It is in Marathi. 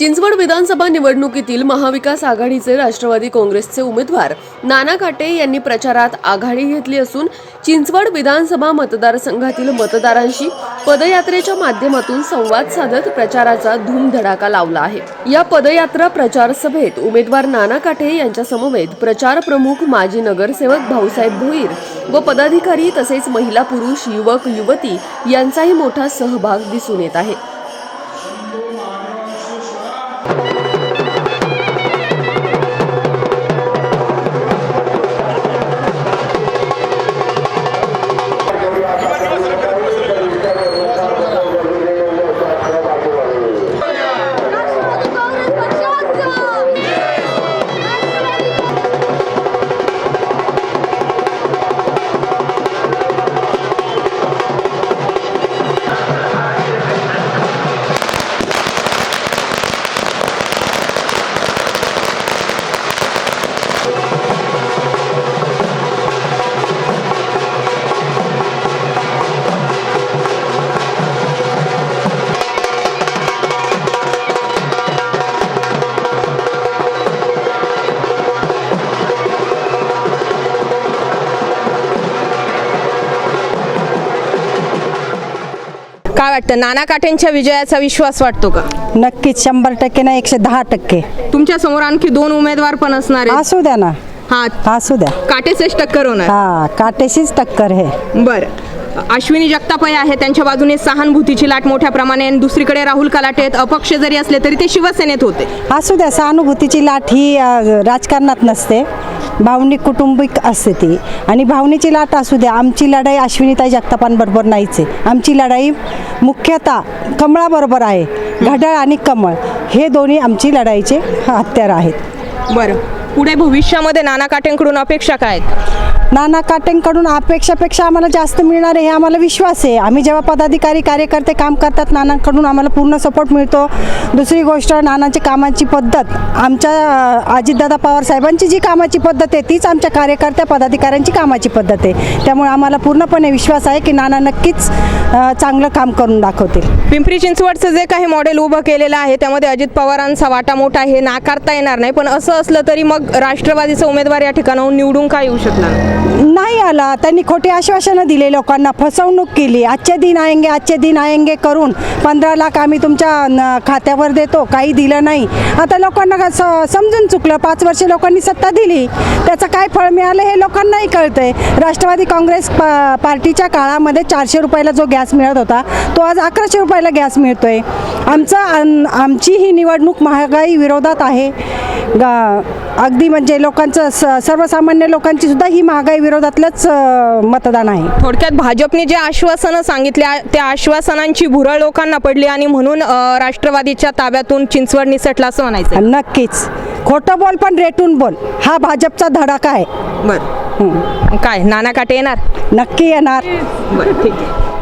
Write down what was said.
चिंचवड विधानसभा निवडणुकीतील महाविकास आघाडीचे राष्ट्रवादी काँग्रेसचे उमेदवार नाना काटे यांनी प्रचारात आघाडी घेतली असून चिंचवड विधानसभा मतदारसंघातील मतदारांशी पदयात्रेच्या माध्यमातून संवाद साधत प्रचाराचा धूमधडाका लावला आहे. या पदयात्रा प्रचार सभेत उमेदवार नाना काटे यांच्या समवेत प्रचार प्रमुख माजी नगरसेवक भाऊसाहेब भोईर व पदाधिकारी तसेच महिला पुरुष युवक युवती यांचाही मोठा सहभाग दिसून येत आहे. काय वाटतं नाना काटेंच्या विजयाचा विश्वास वाटतो का? नक्कीच शंभर टक्के ना एकशे दहा टक्के. तुमच्यासमोर आणखी दोन उमेदवार पण असणार आहेत. असू द्या ना. हा असू द्या. काटेचेच टक्कर होणार. हा काटेशीच टक्कर आहे बर. अश्विनी जगतापय आहे त्यांच्या बाजूने सहानुभूतीची लाट मोठ्या प्रमाणे आणि दुसरीकडे राहुल कलाटे आहेत. अपक्ष जरी असले तरी ते शिवसेनेत होते. असू द्या सहानुभूतीची लाट ही अ, राजकारणात नसते. भावनिक कुटुंबिक असते ती. आणि भावनेची लाट असू द्या आमची लढाई अश्विनीताई जगतापांबरोबर नाहीच आहे. आमची लढाई मुख्यतः कमळाबरोबर आहे घड्याळ आणि कमळ. हे दोन्ही आमची लढाईचे हत्यार आहेत. बरं. पुढे भविष्यामध्ये नाना काटेंकडून अपेक्षा काय आहेत? नाना काटेंकडून अपेक्षापेक्षा आम्हाला जास्त मिळणार आहे हे आम्हाला विश्वास आहे. आम्ही जेव्हा पदाधिकारी कार्यकर्ते काम करतात नानांकडून आम्हाला पूर्ण सपोर्ट मिळतो. दुसरी गोष्ट नानांची कामाची पद्धत. आमच्या अजितदादा पवार साहेबांची जी कामाची पद्धत आहे तीच आमच्या कार्यकर्त्या पदाधिकाऱ्यांची कामाची पद्धत आहे. त्यामुळे आम्हाला पूर्णपणे विश्वास आहे की नाना नक्कीच चांगलं काम करून दाखवतील. पिंपरी चिंचवडचं जे काही मॉडेल उभं केलेलं आहे त्यामध्ये अजित पवारांचा वाटा मोठा आहे नाकारता येणार नाही. पण असं असलं तरी मग राष्ट्रवादीचा उमेदवार या ठिकाणाहून निवडून का येऊ शकणार? नाही? आला. त्यांनी खोटी आश्वासनं दिले लोकांना. फसवणूक केली. आजचे दिन आएंगे आजचे दिन आएंगे करून पंधरा लाख आम्ही तुमच्या न- खात्यावर देतो. काही दिलं नाही. आता लोकांना स- समजून चुकलं. पाच वर्षे लोकांनी सत्ता दिली. त्याचं काय फळ मिळालं हे लोकांनाही कळतंय. राष्ट्रवादी काँग्रेस पा पार्टीच्या काळामध्ये चारशे रुपयाला जो गॅस मिळत होता तो आज अकराशे रुपयाला गॅस मिळतोय. आमचा आमची ही निवडणूक महागाई विरोधात आहे. गा अगदी म्हणजे लोकांचं स सर्वसामान्य लोकांची सुद्धा ही महागाई विरोधातलंच अ, मतदान आहे. थोडक्यात भाजपने जे आश्वासनं सांगितल्या त्या आश्वासनांची भुरळ लोकांना पडली आणि म्हणून अ, राष्ट्रवादीच्या ताब्यातून चिंचवड निसटला असं म्हणायचं आणि नक्कीच. खोटं बोल पण रेटून बोल. हा भाजपचा धडाका आहे. बरं. काय नाना काटे येणार? नक्की येणार. बरं ठीक आहे.